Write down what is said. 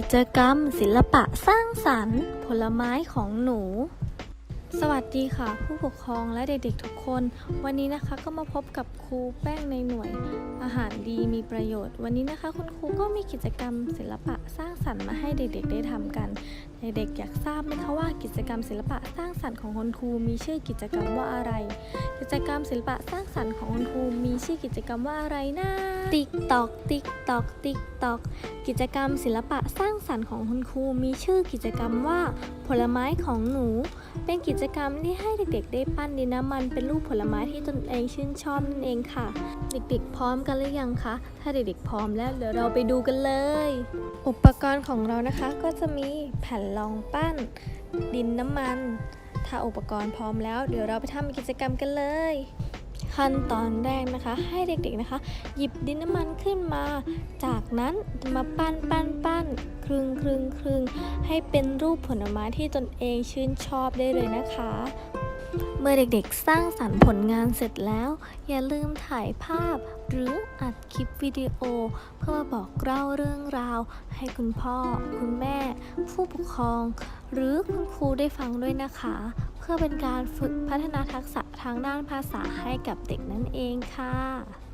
กิจกรรม ศิลปะสร้างสรรค์ ผลไม้ของหนู สวัสดีค่ะ ผู้ปกครองและเด็กๆทุกคน วันนี้นะคะก็มาพบกับครูแป้งในหน่วย อาหารดีมีประโยชน์ วันนี้นะคะ คุณครูก็มีกิจกรรม ศิลปะสร้างสรรค์มาให้เด็กๆ ได้ทำกันเด็กๆอยากทราบไหมคะว่ากิจกรรมศิลปะสร้างสรรค์ของคุณครูมีชื่อกิจกรรมว่าอะไร จกรรมศิลปะสร้างสรรค์ของคุณครูมีชื่อกิจกรรมว่าอะไรนะ ติ๊กตอก ติ๊กตอก ติ๊กตอก กิจกรรมศิลปะสร้างสรรค์ของคุณครูมีชื่อกิจกรรมว่า ผลไม้ของหนู เป็นกิจกรรมที่ให้เด็กๆ ได้ปั้นดินน้ำมันเป็นรูปผลไม้ที่ตนเองชื่นชอบนั่นเองค่ะ เด็กๆ พร้อมกันหรือยังคะ ถ้าเด็กๆ พร้อมแล้วเดี๋ยวเราไปดูกันเลย อุปกรณ์ของเรานะคะก็จะมีแผ่นรองปั้น ดินน้ำมัน ถ้าอุปกรณ์พร้อมแล้วเดี๋ยวเราไปทำกิจกรรมกันเลย ขั้นตอนแรกนะคะ ให้เด็กๆนะคะ หยิบดินน้ำมันขึ้นมา จากนั้นมาปั้นปั้นปั้นครึ่งครึ่งครึ่งให้เป็นรูปผลไม้ที่ตนเองชื่นชอบได้เลยนะคะ เมื่อเด็กๆ สร้างสรรค์ผลงานเสร็จแล้ว อย่าลืมถ่ายภาพ หรืออัดคลิปวิดีโอ เพื่อมาบอกเล่าเรื่องราว ให้คุณพ่อ คุณแม่ ผู้ปกครอง หรือคุณครูได้ฟังด้วยนะคะ เพื่อเป็นการฝึกพัฒนาทักษะทางด้านภาษาให้กับเด็กนั่นเองค่ะ